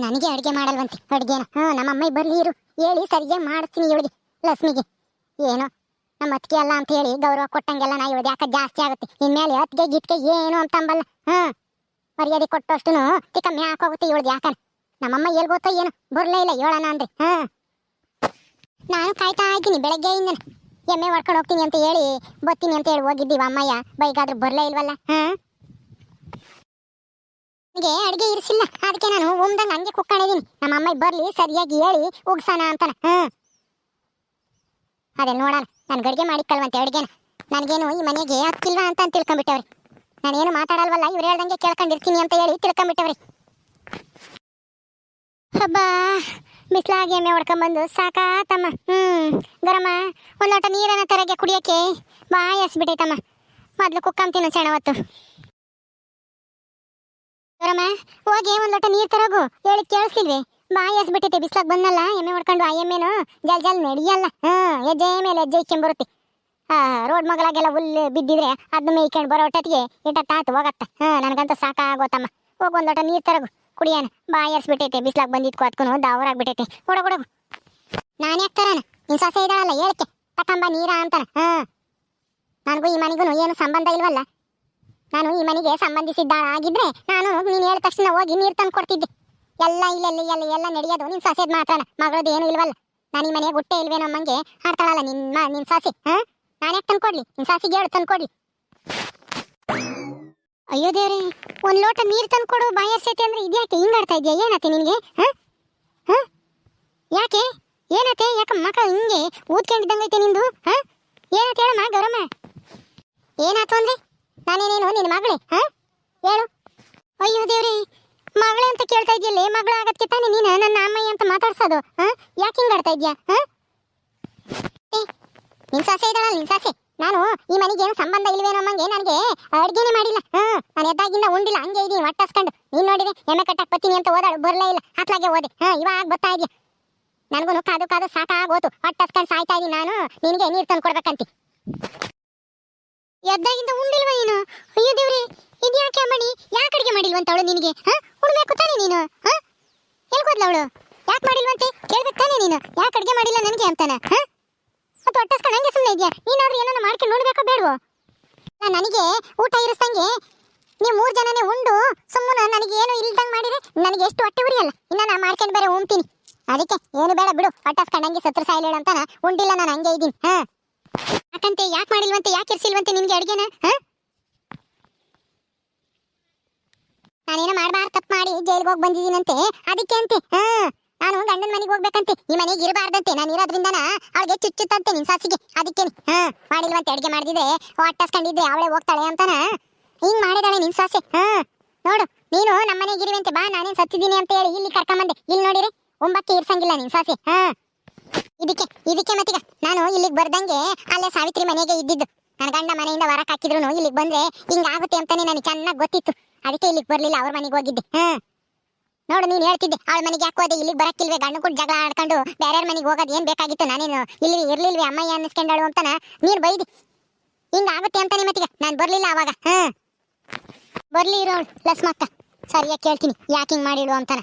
ನನಗೆ ಅಡುಗೆ ಮಾಡಲ್ವಂತೆ, ಅಡುಗೆನ. ಹ್ಞೂ ನಮ್ಮ ಅಮ್ಮ ಬರಲಿ ಇರು. ಹೇಳಿ ಸರಿಗೆ ಮಾಡಿಸ್ತೀನಿ ಇವಳಿಗೆ ಲಕ್ಷ್ಮಿಗೆ ಏನೋ ನಮ್ಮ ಅತ್ತಿಗೆ ಅಲ್ಲ ಅಂತ ಹೇಳಿ ಗೌರವ ಕೊಟ್ಟಂಗೆಲ್ಲ ನಾ ಇವಳು ಯಾಕೆ ಜಾಸ್ತಿ ಆಗುತ್ತೆ. ಇನ್ಮೇಲೆ ಅತ್ತಿಗೆ ಗಿತ್ಗೆ ಏನು ಅಂತ ಅಂಬಲ್ಲ. ಹ್ಞೂ ಮರ್ಯಾದೆ ಕೊಟ್ಟಷ್ಟು ತಿಕ್ಕ ಹಾಕೋಗುತ್ತೆ ಇವಳಿಗೆ ಯಾಕನ? ನಮ್ಮಮ್ಮ ಗೊತ್ತೋ ಏನು, ಬರಲೇ ಇಲ್ಲ ಹೇಳೋಣ ಅಂದ್ರೆ. ಹಾ. ನಾನು ಕಾಯ್ತಾ ಇದ್ದೀನಿ ಬೆಳಗ್ಗೆಯಿಂದ ಎಮ್ಮೆ ಹೊಡ್ಕೊಂಡು ಹೋಗ್ತೀನಿ ಅಂತ ಹೇಳಿ ಬರ್ತೀನಿ ಅಂತ ಹೇಳಿ ಹೋಗಿದ್ದೀವಿ ಅಮ್ಮಯ್ಯ. ಬೈಗಾದ್ರೂ ಬರಲೇ ಇಲ್ವಲ್ಲ? ಹಾಂ. ನನಗೆ ಅಡುಗೆ ಇರಿಸಿಲ್ಲ. ಅದಕ್ಕೆ ನಾನು ಉಮ್ದಂಗೆ ಹಂಗೆ ಕುಕ್ಕಣಿದ್ದೀನಿ ನಮ್ಮ ಅಮ್ಮ ಬರ್ಲಿ, ಸರಿಯಾಗಿ ಹೇಳಿ ಉಗ್ಸೋಣ ಅಂತಾನೆ. ಹ್ಮ್. ಅದೇ ನೋಡೋಣ, ನಾನು ಗಡಿಗೆ ಕಳ್ವಂತೆ ಅಡುಗೆನ. ನನಗೇನು ಈ ಮನೆಗೆ ಹಕ್ಕಿಲ್ವಾ ಅಂತ ಅಂತ ತಿಳ್ಕೊಂಬಿಟ್ಟವ್ರಿ ನಾನೇನು ಮಾತಾಡಲ್ವಲ್ಲ, ಇವ್ರು ಹೇಳ್ದಂಗೆ ಕೇಳ್ಕೊಂಡಿರ್ತೀನಿ ಅಂತ ಹೇಳಿ ತಿಳ್ಕೊಂಬಿಟ್ಟವ್ರಿ ಹಬ್ಬ, ಬಿಸಿಲಾಗಿ ಎಮ್ಮೆ ಹೊಡ್ಕೊಂಬಂದು ಸಾಕಾತಮ್ಮ. ಹ್ಮ್ ಗರಮ ಒಂದು ಲೋಟ ನೀರನ್ನ ತರಗೆ ಕುಡಿಯಕ್ಕೆ ಬಾಯಿ ಹಸ್ಬಿಟ್ಟೈತಮ್ಮ. ಮೊದ್ಲು ಕುಕ್ಕಂತೀನಿ ಸೆಣವತ್ತು ಹೋಗಿ ಒಂದ್ ಲೋಟ ನೀರ್ ತರೋಗು. ಹೇಳಿ ಕೇಳಿಸ್ತಿಲ್ವಿ? ಬಾಯಿ ಹಸ್ಬಿಟ್ಟೈತೆ ಬಿಸ್ಲಾಗ್ ಬಂದಲ್ಲ, ಎಮ್ಮೆ ಹೊಡ್ಕೊಂಡು ಆ ಎಮ್ಮೆನು ಜಲ್ ಜಲ್ ನಡಿಯಲ್ಲ. ಹ್ಮ್ ಹೆಜ್ಜೆ ಮೇಲೆ ಹೆಜ್ಜೆ ಇಕ್ಕೊಂಬರುತ್ತೆ. ಆ ರೋಡ್ ಮಗಳಾಗೆಲ್ಲ ಹುಲ್ಲು ಬಿದ್ದಿದ್ರೆ ಅದನ್ನ ಮೇಯ್ಕೊಂಡು ಬರೋ ಇಟ ಇಟ್ಟಾತು ಹೋಗತ್ತ. ಹಾ ನನಗಂತ ಸಾಕಾಗೋತಮ್ಮ. ಹೋಗಿ ಒಂದ್ ಲೋಟ ನೀರ್ ತರಗು. ಕುಡಿಯೋಣ. ಬಾಯಿ ಹಸ್ಬಿಟ್ಟೈತೆ ಬಿಸ್ಲಾಗ್ ಬಂದಿದ್ಕು ಅದಕ್ಕೂ ದಾವರಾಗ್ಬಿಟ್ಟೈತೆ. ಕೊಡ ಕೊಡಗು ನಾನು ಯಾಕೆ ತರಾನ? ನಿನ್ ಸೊಸೆ ಇದ್ದಾಳಲ್ಲ ಹೇಳಕ್ಕೆ ತಕಂಬ ನೀರ ಅಂತಾನ. ಹಾ ನನಗೂ ಈ ಮನೆಗೂ ಏನು ಸಂಬಂಧ ಇಲ್ವಲ್ಲ? ನಾನು ಈ ಮನೆಗೆ ಸಂಬಂಧಿಸಿದ್ದಾಳ ಆಗಿದ್ರೆ ನಾನು ನೀನು ಹೇಳಿದ ತಕ್ಷಣ ಹೋಗಿ ನೀರು ತಂದು ಕೊಡ್ತಿದ್ದೆ. ಎಲ್ಲ ಇಲ್ಲ ಎಲ್ಲ ಎಲ್ಲ ನಡೆಯೋದು ನಿನ್ ಸೊಸೆದ್ ಮಾತ್ರ ಮಗಳದ್ದು ಏನು ಇಲ್ವಲ್ಲ. ನಾನು ಈ ಮನೆಗೆ ಹುಟ್ಟೆ ಇಲ್ವೇನೋ ಅಮ್ಮಂಗೆ ಆಡ್ತಾಳಲ್ಲ ನಿನ್ ನಿನ್ನ ನಿನ್ ಹಾಂ? ನಾನು ಯಾಕೆ ನಿನ್ನ ನಿನ್ ಹೇಳಿ ತಂದು ಕೊಡ್ಲಿ. ಅಯ್ಯೋ ದೇವ್ರಿ, ಒಂದ್ ಲೋಟ ನೀರು ತಂದ್ಕೊಡು ಬಾಯರ್ಸೈತೆ ಅಂದ್ರೆ ಇದ್ಯಾಕೆ? ಹಿಂಗಾಡ್ತಾ ಇದೆಯಾ? ಏನತ್ತೆ ನಿನಗೆ, ಹಾ? ಹಾ? ಯಾಕೆ? ಏನತ್ತೆ ಯಾಕೆ ಮಕ್ಕಳು ಹಿಂಗೆ ಊದ್ಕೊಂಡಿದ್ದಂಗೈತೆ ನಿಂದು, ಹಾ? ಏನತ್ತೆ ಹೇಳಮ್ಮ ಗೌರಮ್ಮ? ಏನಾಯ್ತು ಅಂದ್ರೆ? ನಾನೇನೇನು ನಿನ್ನ ಮಗಳೇ, ಹಾ? ಹೇಳು ಅಯ್ಯೋ ದೇವ್ರಿ, ಮಗಳೇ ಅಂತ ಕೇಳ್ತಾ ಇದೆಯಲ್ಲ ಮಗಳು ಆಗತ್ತೆ ತಾನೇ ನೀನು ನನ್ನ ಅಮ್ಮಯ್ಯ ಅಂತ ಮಾತಾಡ್ಸೋದು, ಹಾ? ಯಾಕೆ ಹಿಂಗಾಡ್ತಾ ಇದ್ಯಾ ಹಾ? ನಿನ್ನ ನಿನ್ ಸಾಸೆ ಇದ್ದಾಳಲ್ಲ ನಿನ್ ಸಾಸೆ. ನಾನು ಈ ಮನೆಗೆ ಏನು ಸಂಬಂಧ ಇಲ್ವೇನೋ ಅಮ್ಮಂಗೆ, ನನಗೆ ಅಡುಗೆನೇ ಮಾಡಿಲ್ಲ, ಹಾ? ನಾನು ಎದ್ದಾಗಿಂದ ಉಂಡಿಲ್ಲ, ಹಂಗೆ ಇದೀನಿ ಹೊಟ್ಟಸ್ಕೊಂಡು ನೀನು ನೋಡಿದೆ, ಎಮ್ಮೆ ಕಟ್ಟಕ್ಕೆ ಬತ್ತೀನಿ ಅಂತ ಓದಾಳು ಬರಲೇ ಇಲ್ಲ, ಹತ್ಲಾಗೆ ಓದೆ ಹಾ? ಇವಾಗ ಬರ್ತಾ ಇದೆಯಾ? ನನಗೂ ಕಾದು ಕಾದು ಸಾಕಾಗೋತು ಹೊಟ್ಟಸ್ಕೊಂಡು ಸಾಯ್ತಾ ಇದೀನಿ ನಾನು, ನಿನಗೆ ನೀರು ತಂದು ಕೊಡ್ಬೇಕಂತಿ ಎದ್ದಾಗಿಂದ ಉಂಡಿಲ್ವ ನೀನು? ಅಯ್ಯೋ ದೇವ್ರಿ, ಇದ್ಯಾಕೆ ಅಮ್ಮಣಿ? ಯಾಕೆ ಅಡುಗೆ ಮಾಡಿಲ್ವಂತ ಅವಳು ನಿನಗೆ? ಹಾ? ಉಣ್ಬೇಕು ತಾನೆ ನೀನು, ಹಾ? ಹೇಳ್ಕೋದ್ಲ ಅವಳು? ಯಾಕೆ ಮಾಡಿಲ್ವಂತೆ? ಕೇಳ್ಬೇಕು ತಾನೆ ನೀನು. ಯಾಕೆ ಅಡುಗೆ ಮಾಡಿಲ್ಲ ನನಗೆ ಅಂತಾನೆ, ಹಾ? ಮತ್ತೆ ಹೊಟ್ಟಸ್ಕೊಂಡು ಹಂಗೆ ಸುಮ್ಮನೆ ಇದೆಯಾ? ನೀನಾದ್ರೂ ಏನಾನ ಮಾಡ್ಕೊಂಡು ನೋಡ್ಬೇಕೋ ಬೇಡವೋ? ನನಗೆ ಊಟ ಇರಿಸ್ದಂಗೆ ನೀವು ಮೂರು ಜನನೇ ಉಂಡು, ಸುಮ್ಮನೆ ನನಗೆ ಏನು ಇಲ್ದಂಗೆ ಮಾಡಿದ್ರೆ ನನಗೆ ಎಷ್ಟು ಹೊಟ್ಟೆ ಉರಿಯಲ್ಲ. ಇನ್ನ ನಾನು ಮಾಡ್ಕೊಂಡು ಬೇರೆ ಉಣ್ತೀನಿ. ಅದಕ್ಕೆ ಏನು ಬೇಡ ಬಿಡು ಹೊಟ್ಟಸ್ಕೊಂಡು ಹಂಗೆ ಸತ್ರ ಸಾಯಿಲೇಳು ಅಂತಾನೆ. ಉಂಡಿಲ್ಲ, ನಾನು ಹಂಗೆ ಇದ್ದೀನಿ ಹಾ? ಯಾಕಂತೆ, ಯಾಕೆ ಮಾಡಿಲ್ವಂತೆ, ಯಾಕೆ ಇರ್ಸಿಲ್ವಂತೆ ನಿನ್ಗೆ ಅಡ್ಗೆನ ನಾನೇನೋ ಮಾಡಬಾರ್ದು, ತಪ್ಪು ಮಾಡಿ ಜೈಲಿಗೆ ಹೋಗಿ ಬಂದಿದ್ದೀನಂತೆ. ಅದಕ್ಕೆ ಅಂತೆ ನಾನು ಗಂಡನ ಮನೆಗೆ ಹೋಗ್ಬೇಕಂತೆ. ಈ ಮನೆಗೆ ಇರಬಾರ್ದಂತೆ. ನಾನು ಇರೋದ್ರಿಂದನ ಅವಳಿಗೆ ಚುಚ್ಚುತ್ತಂತೆ ನಿನ್ ಸಾಸಿಗೆ. ಅದಕ್ಕೆ ಹಾ? ಮಾಡಿಲ್ವಂತೆ, ಅಡ್ಗೆ ಮಾಡಿದ್ರೆ ಹೊಟ್ಟಸ್ಕೊಂಡಿದ್ರೆ ಅವಳೇ ಹೋಗ್ತಾಳೆ ಅಂತಾನ? ಹಿಂಗ್ ಮಾಡಿದಾಳೆ ನಿನ್ ಸಾಸೆ, ಹಾ? ನೋಡು, ನೀನು ನಮ್ಮ ಮನೆಗೆ ಇರುವಂತೆ, ಬಾ, ನಾನೇನ್ ಸತ್ತಿದ್ದೀನಿ ಅಂತ ಹೇಳಿ ಇಲ್ಲಿ ಕರ್ಕೊಂಬಂದೆ. ಇಲ್ಲಿ ನೋಡಿರಿ, ಒಂಬಕ್ಕೆ ಇರ್ಸಂಗಿಲ್ಲ ನಿನ್ ಸಾಸೆ, ಹಾ? ಇದಕ್ಕೆ ಇದಕ್ಕೆ ಮತ್ತೀಗ ನಾನು ಇಲ್ಲಿಗೆ ಬರ್ದಂಗೆ ಅಲ್ಲೇ ಸಾವಿತ್ರಿ ಮನೆಗೆ ಇದ್ದಿದ್ದು. ನನ್ನ ಗಂಡ ಮನೆಯಿಂದ ಹೊರಕ್ಕೆ ಹಾಕಿದ್ರು ಇಲ್ಲಿಗೆ ಬಂದ್ರೆ ಹಿಂಗಾಗುತ್ತೆ ಅಂತಾನೆ ನನಗೆ ಚೆನ್ನಾಗಿ ಗೊತ್ತಿತ್ತು. ಅದಕ್ಕೆ ಇಲ್ಲಿಗೆ ಬರಲಿಲ್ಲ, ಅವ್ರ ಮನೆಗೆ ಹೋಗಿದ್ದೆ. ಹಾ ನೋಡು, ನೀನು ಹೇಳ್ತಿದ್ದೆ, ಅವಳ ಮನೆಗೆ ಯಾಕೆ ಹೋದೆ? ಇಲ್ಲಿಗೆ ಬರಕ್ಕಿಲ್ವೇ? ಗಂಡು ಕೂಡ ಜಗಳ ಆಡ್ಕೊಂಡು ಬೇರೆಯವ್ರ ಮನೆಗೆ ಹೋಗೋದು ಏನ್ ಬೇಕಾಗಿತ್ತು? ನಾನೇನು ಇಲ್ಲಿ ಇರ್ಲಿಲ್ವಿ, ಅಮ್ಮಯ್ಯ ಅನ್ನಿಸ್ಕೊಂಡಳು ಅಂತಾನ? ನೀನು ಬೈದಿ. ಹಿಂಗಾಗುತ್ತೆ ಅಂತಾನೆ ಮತ್ತೀಗ. ನಾನು ಬರ್ಲಿಲ್ಲ ಅವಾಗ. ಹಾ ಬರ್ಲಿ ಇರೋ ಲಸ್ಮಕ್ಕ. ಸರಿಯಾಗಿ ಕೇಳ್ತೀನಿ, ಯಾಕೆ ಹಿಂಗ್ ಮಾಡಿಡು ಅಂತಾನ?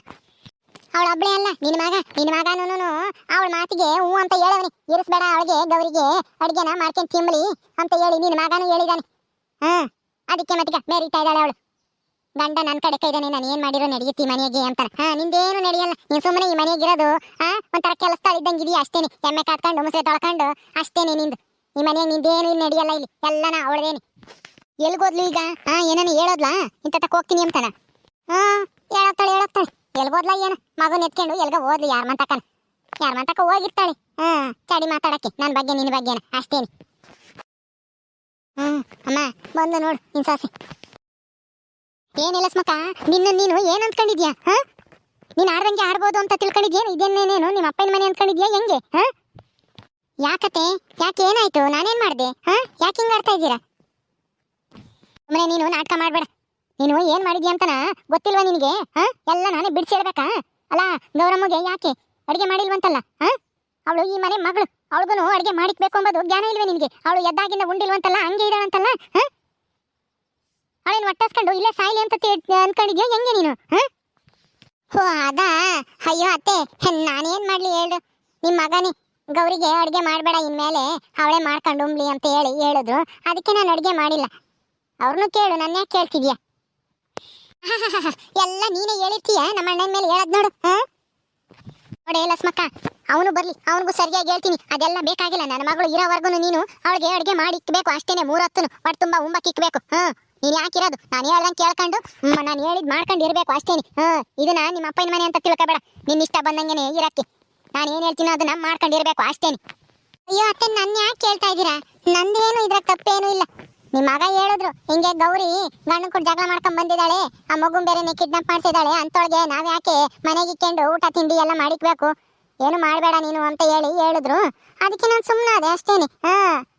ಅವಳ ಒಬ್ಳೆ ಅಲ್ಲ, ನಿನ್ನ ಮಗ, ನಿನ್ನ ಮಗನೂ ಅವಳ ಮಾತಿಗೆ ಹೂ ಅಂತ ಹೇಳವನಿ. ಇರಿಸ್ಬೇಡ ಅವಳಿಗೆ, ಗೌರಿಗೆ, ಅಡುಗೆನ ಮಾಡ್ಕೊಂಡು ತಿಂಬಲಿ ಅಂತ ಹೇಳಿ ನಿನ್ನ ಮಗನೂ ಹೇಳಿದಾನೆ. ಹಾ, ಅದಕ್ಕೆ ಮತ್ತೀಗ ಮೇರಿತಾ ಇದ್ದಾಳೆ ಅವಳು. ಗಂಡ ನನ್ನ ಕಡೆ ಕೈದಾನೆ, ನಾನು ಏನ್ ಮಾಡಿರೋ ನಡೆಯುತ್ತಿ ಮನೆಗೆ ಅಂತಾನೆ. ಹಾ, ನಿಂದೇನು ನಡೆಯಲ್ಲ, ನೀನ್ ಸುಮ್ಮನೆ ಈ ಮನೆಗೆ ಇರೋದು ಹಾ ಒಂಥರ ಕೆಲಸ ಇದ್ದಂಗೆ ಇದೆಯಾ ಅಷ್ಟೇನೆ. ಎಮ್ಮೆ ಕಾತ್ಕೊಂಡು ಮುಸರೆ ತೊಳ್ಕೊಂಡು, ಅಷ್ಟೇನೆ ನಿಂದು. ಈ ಮನೆಗೆ ನಿಂದೇನು ಇಲ್ಲಿ ನಡೆಯಲ್ಲ ಇಲ್ಲಿ, ಎಲ್ಲನ ಅವಳದೇನೆ. ಎಲ್ಗೋದ್ಲು ಈಗ? ಹಾ ಏನೇನು ಹೇಳೋದ್ಲಾ? ಇಂತ ಹೋಗ್ತೀನಿ ಅಂತಾನ. ಹಾ, ಹೇಳತ್ತಾಳೆ ಹೇಳತ್ತಾಳೆ. ಎಲ್ಗೋದ್ಲ ಏನು? ಮಗನ್ ಎತ್ಕೊಂಡು ಎಲ್ಗ ಓದ್ಲಿ ಯಾರ ಮಂತಕನ ಯಾರ ಮಂತಕ ಹೋಗಿರ್ತಾಳೆ. ಹಾ ಚಾಡಿ ಮಾತಾಡಕ್ಕೆ. ನನ್ನ ಬಗ್ಗೆ ನಿನ್ನ ಬಗ್ಗೆನ ಅಷ್ಟೇನು. ಹ್ಮ್, ಅಮ್ಮ, ಬಂದು ನೋಡು ನಿನ್ ಸಾಸಿ. ಏನಿಲ್ಲ ಸ್ಮಕ ನಿನ್ನ ನೀನು ಏನ್ ಅಂದ್ಕೊಂಡಿದ್ಯಾ ಹಾ? ನೀನ್ ಆಡ್ದಂಗೆ ಆಡ್ಬೋದು ಅಂತ ತಿಳ್ಕೊಂಡಿದ್ಯೇನು? ಇದೇನೇನೇನು ನಿಮ್ಮ ಅಪ್ಪನ ಮನೆ ಅಂದ್ಕೊಂಡಿದ್ಯಾ ಹೆಂಗೆ? ಹಾ? ಯಾಕತೆ ಯಾಕೆ ಏನಾಯ್ತು? ನಾನೇನ್ ಮಾಡ್ದೆ? ಹಾ? ಯಾಕೆ ಹಿಂಗೆ ಆಡ್ತಾ ಇದ್ದೀರಾ? ಸುಮ್ಮನೆ ನೀನು ನಾಟಕ ಮಾಡ್ಬೇಡ. ನೀನು ಏನ್ ಮಾಡಿದ್ಯಾ ಅಂತನ? ಗೊತ್ತಿಲ್ವಾ ನಿನಗೆ? ಹಾ? ಎಲ್ಲ ನಾನೇ ಬಿಡ್ಸಿ ಹೇಳ್ಬೇಕಾ ಅಲ್ಲ, ಗೌರಮ್ಮಗೆ ಯಾಕೆ? ಅಡಿಗೆ ಮಾಡಿಲ್ವಂತಲ್ಲ, ಹಾ? ಅವಳು ಈ ಮನೆ ಮಗಳು ಅವಳಿಗೂ ಅಡಿಗೆ ಮಾಡಿಕ್ಬೇಕು ಅಂಬೋದು ಜ್ಞಾನ ಇಲ್ವೇ ನಿನಗೆ? ಅವಳು ಎದ್ದಾಗಿಂದ ಉಂಡಿಲ್ವಂತಲ್ಲ, ಹಂಗೆ ಇದ್ದಾಳಂತಲ್ಲ ಹಾ? ಅವಳೇನು ಒಟ್ಟಸ್ಕೊಂಡು ಇಲ್ಲೇ ಸಾಯ್ಲಿ ಅಂತ ಅನ್ಕೊಂಡಿದ್ಯಾ? ಹೆಂಗೆ ನೀನು, ಹಾ? ಹೋ, ಅದಾ. ಅಯ್ಯೋ, ಅತ್ತೆ ನಾನೇನ್ ಮಾಡಲಿ ಹೇಳು ನಿಮ್ಮ ಮಗನೇ, ಗೌರಿಗೆ ಅಡ್ಗೆ ಮಾಡಬೇಡ ಇನ್ಮೇಲೆ ಅವಳೇ ಮಾಡ್ಕೊಂಡು ಉಂಬ್ಲಿ ಅಂತ ಹೇಳಿ ಹೇಳಿದ್ರು. ಅದಕ್ಕೆ ನಾನು ಅಡ್ಗೆ ಮಾಡಿಲ್ಲ. ಅವ್ರನ್ನೂ ಕೇಳು ನನ್ನ ಯಾಕೆ ಕೇಳ್ತಿದ್ಯಾ? ಎಲ್ಲ ನೀನೇ ಹೇಳಿರ್ತೀಯ? ನಮ್ಮ ಅಣ್ಣನ ಮೇಲೆ ಹೇಳದ್ ನೋಡು ನೋಡಿ ಲಸ್ಮಕ್ಕ, ಅವನು ಬರ್ಲಿ, ಅವನಿಗೂ ಸರಿಯಾಗಿ ಹೇಳ್ತೀನಿ. ಅದೆಲ್ಲ ಬೇಕಾಗಿಲ್ಲ, ನನ್ನ ಮಗಳು ಇರೋವರೆಗೂ ನೀನು ಅವಳಿಗೆ ಅಡುಗೆ ಮಾಡಿ ಇಕ್ಬೇಕು, ಅಷ್ಟೇನೆ ಮೂರತ್ತನು. ಬಟ್ ತುಂಬಾ ಉಂಬಕ್ಕೆ ಇಕ್ಬೇಕು, ಹಾ? ನೀನ್ ಯಾಕಿರೋದು ನಾನು ಹೇಳ್ದಂಗೆ ಕೇಳ್ಕೊಂಡು ನಾನು ಹೇಳಿದ್ ಮಾಡ್ಕೊಂಡು ಇರಬೇಕು ಅಷ್ಟೇನೆ ಇದನ್ನ ನಿಮ್ಮ ಅಪ್ಪನ ಮನೆ ಅಂತ ತಿಳ್ಕೊಬೇಡ, ನಿನ್ನ ಇಷ್ಟ ಬಂದಂಗೆನೆ ಇರಕ್ಕೆ. ನಾನು ಏನ್ ಹೇಳ್ತೀನೋ ಅದನ್ನ ಮಾಡ್ಕೊಂಡು ಇರಬೇಕು ಅಷ್ಟೇನೆ. ಅಯ್ಯೋ, ಅತ್ತೆ ನನ್ನ ಯಾಕೆ ಕೇಳ್ತಾ ಇದ್ದೀರಾ? ನಂದೇನು ಇದ್ರ ತಪ್ಪೇನು ಇಲ್ಲ. ನಿಮ್ ಮಗ ಹೇಳಿದ್ರು, ಹಿಂಗೆ ಗೌರಿ ಗಂಡನ ಕೂಡ ಜಗಳ ಮಾಡ್ಕೊಂಡ್ ಬಂದಿದ್ದಾಳೆ, ಆ ಮಗುನ್ ಬೇರೆನೆ ಕಿಡ್ನಾಪ್ ಮಾಡ್ತಿದ್ದಾಳೆ ಅಂತೊಳಗೆ ನಾವ್ ಯಾಕೆ ಮನೆಗೆ ಇಕ್ಕೊಂಡು ಊಟ, ತಿಂಡಿ ಎಲ್ಲ ಮಾಡಿಕ್ಬೇಕು? ಏನು ಮಾಡಬೇಡ ನೀನು ಅಂತ ಹೇಳಿ ಹೇಳಿದ್ರು. ಅದಕ್ಕೆ ನಾನು ಸುಮ್ಮನಾದೆ ಅಷ್ಟೇನೆ. ಹಾ,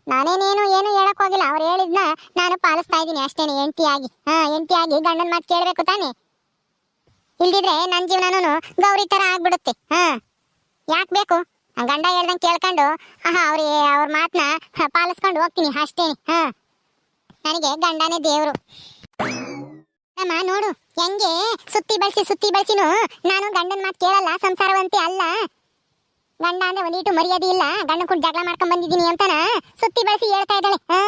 ನಾನೇನೇನು ಏನು ಹೇಳಕ್ ಹೋಗಿಲ್ಲ. ಅವ್ರು ಹೇಳಿದ್ನ ನಾನು ಪಾಲಿಸ್ತಾ ಇದ್ದೀನಿ ಅಷ್ಟೇನೆ ಎಂಟಿಯಾಗಿ ಹಾ ಎಂಟಿಯಾಗಿ ಗಂಡನ ಮಾತು ಕೇಳಬೇಕು ತಾನೆ. ಇಲ್ದಿದ್ರೆ ನನ್ನ ಜೀವನನೂ ಗೌರಿ ತರ ಆಗ್ಬಿಡುತ್ತೆ. ಹಾ, ಯಾಕೆ ಬೇಕು? ಗಂಡ ಹೇಳ್ದಂಗೆ ಕೇಳ್ಕೊಂಡು ಅವ್ರಿ, ಅವ್ರ ಮಾತನ್ನ ಪಾಲಿಸ್ಕೊಂಡು ಹೋಗ್ತೀನಿ ಅಷ್ಟೇನೆ. ಹಾ. ನನಗೆ ಗಂಡನೇ ದೇವರು. ಅಮ್ಮ, ನೋಡು, ಹೆಂಗೆ ಸುತ್ತಿ ಬಳಸಿ, ಸುತ್ತಿ ಬಳಸಿನು ನಾನು ಗಂಡನ ಮಾತು ಕೇಳಲ್ಲ, ಸಂಸಾರವಂತೆ ಅಲ್ಲ. ಗಂಡ ಅಂದ್ರೆ ಒಂದೀಟು ಮರ್ಯಾದೆ ಇಲ್ಲ ಗಂಡ ಕೂಡ ಜಗಳ ಮಾಡ್ಕೊಂಡ್ ಬಂದಿದ್ದೀನಿ ಅಂತಾನ ಸುತ್ತಿ ಬಳಸಿ ಹೇಳ್ತಾ ಇದ್ದಾಳೆ. ಹಾ,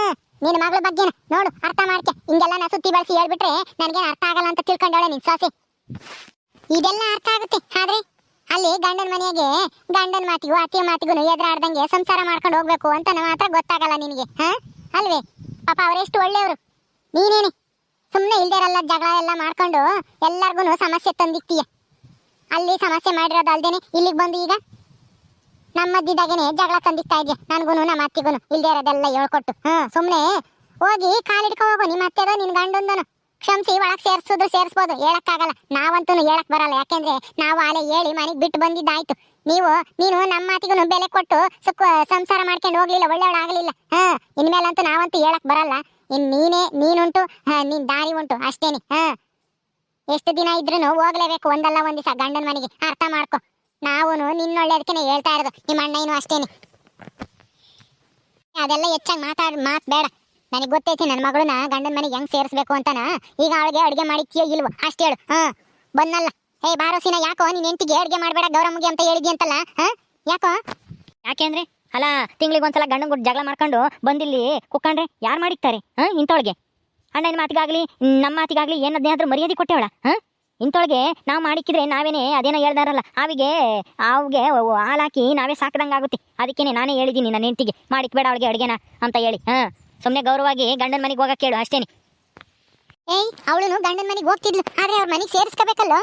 ನಿನ್ನ ಮಗಳ ಬಗ್ಗೆನ ನೋಡು, ಅರ್ಥ ಮಾಡ್ಕೆ. ಹಿಂಗೆಲ್ಲ ನಾ ಸುತ್ತಿ ಬಳಸಿ ಹೇಳ್ಬಿಟ್ರೆ ನನಗೆ ಅರ್ಥ ಆಗಲ್ಲ ಅಂತ ತಿಳ್ಕೊಂಡವಳೆ ನಿನ್ ಸಾಸೆ. ಇದೆಲ್ಲ ಅರ್ಥ ಆಗುತ್ತೆ, ಆದ್ರೆ ಅಲ್ಲಿ ಗಂಡನ ಮನೆಗೆ ಗಂಡನ ಮಾತಿಗೂ ಅತ್ತೆ ಮಾತಿಗೂ ಎದುರಾಡ್ದಂಗೆ ಸಂಸಾರ ಮಾಡ್ಕೊಂಡು ಹೋಗ್ಬೇಕು ಅಂತ ಮಾತ್ರ ಗೊತ್ತಾಗಲ್ಲ ನಿನಗೆ, ಹಾ? ಅಲ್ವೇ? ಪಾಪ ಅವರೆಷ್ಟು ಒಳ್ಳೆಯವರು. ನೀನೇನೆ? ಸುಮ್ಮನೆ ಇಲ್ದಿರಲ್ಲ ಜಗಳ ಎಲ್ಲ ಮಾಡ್ಕೊಂಡು ಎಲ್ಲರಿಗೂ ಸಮಸ್ಯೆ ತಂದಿಕ್ತೀಯ. ಅಲ್ಲಿ ಸಮಸ್ಯೆ ಮಾಡಿರೋದು ಅಲ್ದೇನೆ ಇಲ್ಲಿಗೆ ಬಂದು ಈಗ? ನಮ್ಮ ಮಧ್ಯದಾಗೇನೆ ಜಗಳ ತಂದಿಕ್ತಾ ಇದೆಯಾ? ನನಗೂ ನಮ್ಮ ಅತ್ತಿಗೂ ಇಲ್ದೇ ಇರೋದೆಲ್ಲ ಹೇಳ್ಕೊಟ್ಟು, ಹಾಂ ಸುಮ್ಮನೆ ಹೋಗಿ ಕಾಲಿಡ್ಕೊ ಹೋಗು, ನಿಮ್ಮ ಅತ್ತೆದೋ, ನಿನ್ ಗಂಡಂದನು. ಕ್ಷಮಿಸಿ, ಒಳಗೆ ಸೇರಿಸಿದ್ರು ಸೇರಿಸ್ಬೋದು, ಹೇಳಕ್ಕಾಗಲ್ಲ. ನಾವಂತೂ ಹೇಳಕ್ ಬರಲ್ಲ, ಯಾಕೆಂದ್ರೆ ನಾವು ಆಲೆ ಹೇಳಿ ಮನೆಗೆ ಬಿಟ್ಟು ಬಂದಿದ್ದಾಯ್ತು. ನೀವು ನೀನು ನಮ್ಮ ಮಾತಿಗೂ ಬೆಲೆ ಕೊಟ್ಟು ಸುಖ ಸಂಸಾರ ಮಾಡ್ಕೊಂಡು ಹೋಗ್ಲಿಲ್ಲ ಒಳ್ಳೆಯವಳಾಗಲಿಲ್ಲ ಹಾ ಇನ್ಮೇಲಂತೂ ನಾವಂತೂ ಹೇಳಕ್ ಬರಲ್ಲ. ಇನ್ ನೀನೇ ನೀನುಂಟು ಹಾ, ನಿನ್ ದಾರಿ ಉಂಟು ಅಷ್ಟೇನೆ ಹಾ. ಎಷ್ಟು ದಿನ ಇದ್ರೂ ಹೋಗ್ಲೇಬೇಕು ಒಂದಲ್ಲ ಒಂದ್ ದಿವಸ ಗಂಡನ ಮನೆಗೆ. ಅರ್ಥ ಮಾಡ್ಕೊ. ನಾವು ನಿನ್ನೊಳ್ಳೇದಕ್ಕೆ ಹೇಳ್ತಾ ಇರೋದು ನಿಮ್ಮ ಅಣ್ಣ ಏನು ಅಷ್ಟೇನೆ. ಅದೆಲ್ಲ ಹೆಚ್ಚಾಗಿ ಮಾತಾಡ್ ಮಾತ್ ಬೇಡ. ನನಗೆ ಗೊತ್ತೈತಿ ನನ್ನ ಮಗಳನ್ನ ಗಂಡನ ಮನೆಗೆ ಹೆಂಗ್ ಸೇರಿಸ್ಬೇಕು ಅಂತಾನ. ಈಗ ಅವಳಿಗೆ ಅಡುಗೆ ಮಾಡಿ ಇಲ್ವೋ ಅಷ್ಟೇ ಹೇಳು ಹಾ. ಬಂದಲ್ಲ. ಹೇ ಬಾರೋಸಿನ ಯಾಕೋ ನೀನ್ ಹೆಂಡತಿಗೆ ಅಡುಗೆ ಮಾಡಬೇಡ ಗೌರಮ್ಮಗೆ ಅಂತ ಹೇಳಿದ್ಯ ಅಂತಲ್ಲ ಹಾ? ಯಾಕೋ? ಯಾಕೆಂದ್ರೆ ಅಲ್ಲ ತಿಂಗಳಿಗೆ ಒಂದ್ಸಲ ಗಂಡನ ಗುಡ್ ಜಗಳ ಮಾಡ್ಕೊಂಡು ಬಂದಿಲ್ಲಿ ಕುಕ್ಕಂಡ್ರೆ ಯಾರು ಮಾಡಿಕ್ತಾರೆ ಹ ಇಂಥೊಳಗೆ? ಅಣ್ಣನ ಮಾತಿಗಾಗ್ಲಿ ನಮ್ಮ ಮಾತಿಗಾಗ್ಲಿ ಏನದೇನಾದ್ರೂ ಮರ್ಯಾದೆ ಕೊಟ್ಟೇವಳ ಹಾ? ಇಂಥೊಳಗೆ ನಾವು ಮಾಡಿಕ್ಕಿದ್ರೆ ನಾವೇನೇ ಅದೇನೋ ಹೇಳ್ದಾರಲ್ಲ ಆವಿಗೆ ಹಾಲು ಹಾಲಾಕಿ ನಾವೇ ಸಾಕ್ದಂಗೆ ಆಗುತ್ತೆ. ಅದಕ್ಕೇನೆ ನಾನೇ ಹೇಳಿದ್ದೀನಿ ನನ್ನ ಹೆಂಡತಿಗೆ ಮಾಡಿಕ್ಬೇಡ ಅವಳಿಗೆ ಅಡುಗೆನ ಅಂತ ಹೇಳಿ ಹಾ? ಸುಮ್ಮನೆ ಗೌರವವಾಗಿ ಗಂಡನ ಮನೆಗೆ ಹೋಗಕ್ಕೆ ಕೇಳು ಅಷ್ಟೇನೆ. ಏಯ್ ಅವಳು ಗಂಡನ ಮನೆಗೆ ಹೋಗ್ತಿದ್ಲು ಆದ್ರೆ ಅವ್ರ ಮನೆಗೆ ಸೇರಿಸ್ಕೋಬೇಕಲ್ಲ?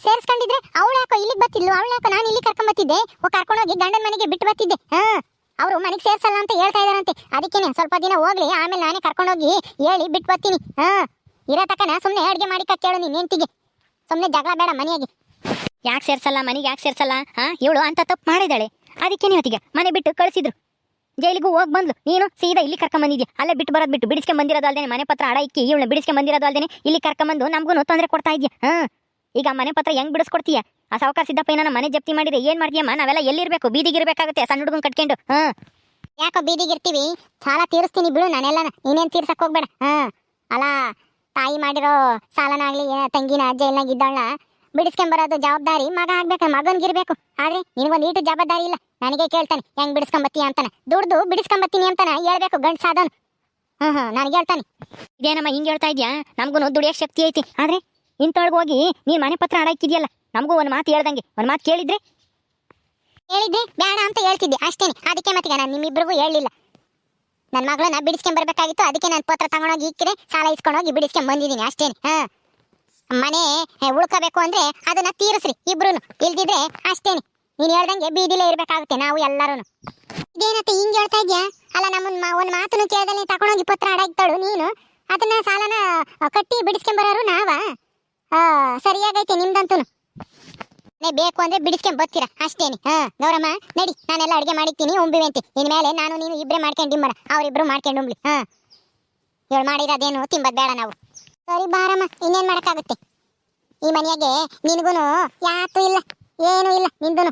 ಸೇರಿಸ್ಕೊಂಡಿದ್ರೆ ಅವಳು ಯಾಕೋ ಇಲ್ಲಿಗೆ ಬತ್ತಿದ್ಲು ಅವಳು ಯಾಕೋ ನಾನು ಇಲ್ಲಿ ಕರ್ಕೊಂಡ್ ಬತ್ತಿದ್ದೆ ಕರ್ಕೊಂಡೋಗಿ ಗಂಡನ ಮನೆಗೆ ಬಿಟ್ಟು ಬತ್ತಿದ್ದೆ ಹಾ. ಅವರು ಮನೆಗೆ ಸೇರ್ಸಲ್ಲ ಅಂತ ಹೇಳ್ತಾ ಇದಾರಂತೆ ಅದಕ್ಕೇನೆ ಸ್ವಲ್ಪ ದಿನ ಹೋಗ್ಲಿ, ಆಮೇಲೆ ನಾನೇ ಕರ್ಕೊಂಡೋಗಿ ಹೇಳಿ ಬಿಟ್ಟು ಬರ್ತೀನಿ. ಹಾ. ಇರೋ ತಕನ ಸುಮ್ಮನೆ ಅಡುಗೆ ಮಾಡಿ ಕೇಳು ನೀನು ಹೆಂಡತಿಗೆ. ಸುಮ್ಮನೆ ಜಗಳ ಬೇಡ ಮನೆಯಾಗಿ. ಯಾಕೆ ಸೇರ್ಸಲ್ಲ, ಮನೆಗೆ ಯಾಕೆ ಸೇರ್ಸಲ್ಲ? ಹಾ, ಇವಳು ಅಂತ ತಪ್ಪು ಮಾಡಿದಾಳೆ ಅದಕ್ಕೇನೆ ಇವತ್ತಿಗೆ ಮನೆ ಬಿಟ್ಟು ಕಳಿಸಿದ್ರು. ಜೈಲಿಗೂ ಹೋಗಿ ಬಂದ್ಲು. ನೀನು ಸೀದಾ ಇಲ್ಲಿ ಕರ್ಕೊಂಬಂದಿದ್ಯಾ ಅಲ್ಲೇ ಬಿಟ್ಟು ಬರೋದು ಬಿಟ್ಟು ಬಿಡಿಸ್ಕೊಂಡ್ ಬಂದಿರೋದು ಅಲ್ದೇನೆ ಮನೆ ಪತ್ರ ಅಡ ಇಕ್ಕಿ, ಇವಳನ್ನ ಬಿಡಿಸ್ಕೊಂಡ್ ಬಂದಿರೋದು ಅಲ್ದೇನೆ ಇಲ್ಲಿ ಕರ್ಕೊಂಬಂದು ನಮಗೂ ತೊಂದರೆ ಕೊಡ್ತಾ ಇದ್ಯಾ? ಹಾ. ಈಗ ಮನೆ ಪತ್ರ ಹೆಂಗ್ ಬಿಡಿಸ್ಕೊಡ್ತೀಯ? ಆ ಸಾವುಕಾರ ಸಿದ್ದಪ್ಪ ಏನಾನ ಮನೆ ಜಪ್ತಿ ಮಾಡಿದ್ರೆ ಏನ್ ಮಾಡ್ತೀಯಮ್ಮ? ನಾವೆಲ್ಲ ಎಲ್ಲಿರ್ಬೇಕು? ಬೀದಿಗಿರ್ಬೇಕಾಗುತ್ತೆ ಸಣ್ಣ ಹುಡುಗನ್ ಕಟ್ಕೊಂಡು. ಹಾ. ಯಾಕೋ ಬೀದಿಗಿರ್ತೀವಿ ಸಾಲ ತೀರಿಸ್ತೀನಿ ಬಿಡು ನಾನೆಲ್ಲ ನೀನೇನ್ ತೀರ್ಸಕ್ ಹೋಗ್ಬೇಡ. ಹಾ. ಅಲ್ಲ ತಾಯಿ ಮಾಡಿರೋ ಸಾಲನಾಗ್ಲಿ ತಂಗಿನ ಅಜ್ಜ ಎಲ್ಲ ಇದ್ದಾಳ ಬಿಡಿಸ್ಕೊಂಬರೋದು ಜವಾಬ್ದಾರಿ ಮಗ ಆಗ್ಬೇಕು ಮಗನ್ಗಿರ್ಬೇಕು ಆದ್ರೆ ನಿನಗೊಂದು ಈಟು ಜವಾಬ್ದಾರಿ ಇಲ್ಲ. ನನಗೆ ಕೇಳ್ತಾನೆ ಹೆಂಗ್ ಬಿಡಿಸ್ಕೊಂಬತ್ತೀಯ ಅಂತಾನೆ. ದುಡ್ದು ಬಿಡಿಸ್ಕೊಂಬತ್ತೀನಿ ಅಂತಾನೆ ಹೇಳ್ಬೇಕು ಗಂಡ್ ಸಾಧನ್ ಹ್ಮ್ ಹ್ಮ್ ನನಗೆ ಹೇಳ್ತಾನೆ. ಇದೇನಮ್ಮ ಹಿಂಗೆ ಹೇಳ್ತಾ ಇದ್ಯಾ? ನಮಗೂ ದುಡಿಯೋಕೆ ಶಕ್ತಿ ಐತಿ. ಆದ್ರೆ ಇಂಥೊಳಗೆ ಹೋಗಿ ನೀನ್ ಮನೆ ಪತ್ರ ಅಡಾಕಿದ್ಯಲ್ಲ ನಮಗೂ ಒಂದು ಮಾತು ಹೇಳ್ದಂಗೆ, ಒಂದು ಮಾತು ಕೇಳಿದ್ರೆ? ಹೇಳಿದ್ರೆ ಬೇಡ ಅಂತ ಹೇಳ್ತಿದ್ದೆ, ಅಷ್ಟೇನೆ. ಅದಕ್ಕೆ ಮತ್ತೆ ನಾನು ನಿಮ್ಮಿಬ್ಬರಿಗೂ ಹೇಳಿಲ್ಲ ನನ್ನ ಮಗಳನ್ನ ಬಿಡಿಸ್ಕೊಂಡ್ ಬರ್ಬೇಕಾಗಿತ್ತು, ಅದಕ್ಕೆ ನಾನು ಪತ್ರ ತಗೊಂಡೋಗಿ ಇಕ್ಕಿದೆ, ಸಾಲ ಇಸ್ಕೊಂಡೋಗಿ ಬಿಡಿಸ್ಕೊಂಡ್ ಬಂದಿದ್ದೀನಿ ಅಷ್ಟೇನೆ. ಹಾ. ಮನೆ ಉಳ್ಕೋಬೇಕು ಅಂದ್ರೆ ಅದನ್ನ ತೀರಿಸ್ರಿ, ಇಬ್ರುನು. ಇಲ್ದಿದ್ರೆ ಅಷ್ಟೇನೆ. ನೀನು ಹೇಳ್ದಂಗೆ ಬೀದಿಲೇ ಇರ್ಬೇಕಾಗುತ್ತೆ ನಾವು ಎಲ್ಲರೂ ಇದೇನತ್ತೆ, ಹಿಂಗ್ ಹೇಳ್ತಾ ಇದ್ಯಾ? ಅಲ್ಲ ನಮ್ಮ ಒಂದ್ ಮಾತನ್ನು ಕೇಳ್ದಲ್ಲಿ ತಗೊಂಡೋಗಿ ಪತ್ರ ಅಡಾಗ್ತಾಳು ನೀನು. ಅದನ್ನ ಸಾಲನ, ಕಟ್ಟಿ ಬಿಡಿಸ್ಕೊಂಡ್ ಬರೋರು ನಾವ? ಆ, ಸರಿಯಾಗೈತೆ ನಿಮ್ದಂತೂ ನೇ ಬೇಕು ಅಂದ್ರೆ ಬಿಡಿಸ್ಕೊಂಡ್ ಬರ್ತೀರಾ ಅಷ್ಟೇನೆ. ಹಾ ಗೌರಮ್ಮ ನಡಿ ನಾನೆಲ್ಲ ಅಡ್ಗೆ ಮಾಡಿರ್ತೀನಿ ಉಂಬಿವೆ ಅಂತ ಇನ್ಮೇಲೆ ನಾನು ನೀನು ಇಬ್ರೆ ಮಾಡ್ಕೊಂಡು ಡಿಂಬರ ಅವ್ರಿಬ್ರು ಮಾಡ್ಕೊಂಡು ಉಂಬ್ಲಿ. ಹಾ. ಇವಳು ಮಾಡಿರೋದೇನು ತಿಂಬದ್ ಬೇಡ ನಾವು. ಸರಿ ಬಾರಮ್ಮ ಇನ್ನೇನ್ ಮಾಡಕ್ಕಾಗುತ್ತೆ? ಈ ಮನೆಯಾಗೆ ನಿನಗೂ ಯಾತೂ ಇಲ್ಲ ಏನೂ ಇಲ್ಲ ನಿಂದೂ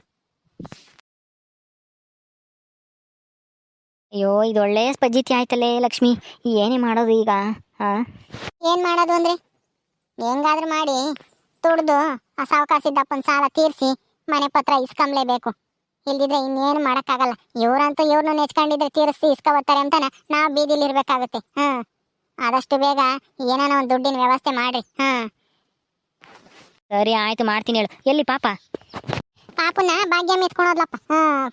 ಅಯ್ಯೋ ಇದು ಸ್ಪಜಿತಿ ಸ್ಪಜ್ಜಿತಿ ಆಯ್ತಲ್ಲೇ ಲಕ್ಷ್ಮಿ. ಏನೇ ಮಾಡೋದು ಈಗ ಹಾ? ಏನ್ ಮಾಡೋದು ಅಂದ್ರೆ? ಹೆಂಗಾದ್ರೂ ಮಾಡಿ ತುಡ್ದು ಆ ಸಾವಕಾಸಿದ್ದಪ್ಪನ ಸಾಲ ತೀರಿಸಿ ಮನೆ ಪತ್ರ ಇಸ್ಕೊಂಬ್ಲೇಬೇಕು. ಇಲ್ದಿದ್ರೆ ಇನ್ನೇನು ಮಾಡೋಕ್ಕಾಗಲ್ಲ. ಇವ್ರಂತೂ ಇವ್ರನ್ನ ನೆಚ್ಕೊಂಡಿದ್ರೆ ತೀರಿಸಿ ಇಸ್ಕೋಬರ್ತಾರೆ ಅಂತಾನೆ ನಾವು ಬೀದಿಲಿ ಇರಬೇಕಾಗುತ್ತೆ. ಹಾಂ ಆದಷ್ಟು ಬೇಗ ಏನಾನ ಒಂದು ದುಡ್ಡಿನ ವ್ಯವಸ್ಥೆ ಮಾಡ್ರಿ. ಹಾಂ. ಸರಿ ಆಯ್ತು ಮಾಡ್ತೀನಿ ಹೇಳು. ಎಲ್ಲಿ ಪಾಪ? ಪಾಪುನ ಭಾಗ್ಯ ಎತ್ಕೊಂಡೋದ್ಲಪ್ಪ ಹ್ಮ್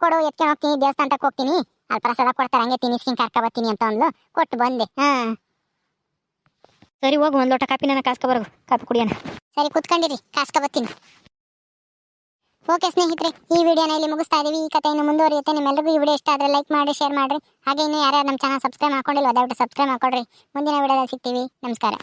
ಕೊಡು ಎತ್ಕೊಂಡು ಹೋಗ್ತೀನಿ ದೇವಸ್ಥಾನಕ್ಕೆ ಹೋಗ್ತೀನಿ. ಅಲ್ಲಿ ಪ್ರಸಾದ ಕೊಡ್ತಾರೆ ಹಂಗೆ ತಿನ್ನಿಸ್ಕೊಂಡು ಕರ್ಕ ಬರ್ತೀನಿ ಅಂತ ಅಂದ್ಲು. ಕೊಟ್ಟು ಬಂದೆ. ಹ್ಮ್ ಸರಿ, ಹೋಗು, ಒಂದ್ ಲೋಟ ಕಾಪಿ ನಾನು ಕಾಸ್ಕೊ ಬರೋದು ಕಾಪಿ ಕುಡಿಯೋಣ. ಸರಿ, ಕುತ್ಕೊಂಡಿರಿ. ಕಾಸ್ಕ ಬರ್ತೀನಿ. ಓಕೆ ಸ್ನೇಹಿತರೆ, ಈ ವಿಡಿಯೋನ ಇಲ್ಲಿ ಮುಗಿಸ್ತಾ ಇದೀವಿ. ಈ ಕಥೆಯನ್ನು ಮುಂದುವರಿಯುತ್ತೆ. ನಿಮ್ಮೆಲ್ಲರಿಗೂ ಈ ವಿಡಿಯೋ ಇಷ್ಟ ಆದರೆ ಲೈಕ್ ಮಾಡಿ, ಶೇರ್ ಮಾಡಿರಿ. ಹಾಗೆ ಇನ್ನೂ ಯಾರ್ಯಾರು ನಮ್ಮ ಚಾನಲ್ ಸಬ್ಸ್ಕ್ರೈಬ್ ಮಾಡ್ಕೊಂಡಿಲ್ಲ ದಯವಿಟ್ಟು ಸಬ್ಸ್ಕ್ರೈಬ್ ಮಾಡ್ಕೊಡ್ರಿ ಮುಂದಿನ ವಿಡಿಯೋದಲ್ಲಿ ಸಿಗ್ತೀವಿ. ನಮಸ್ಕಾರ.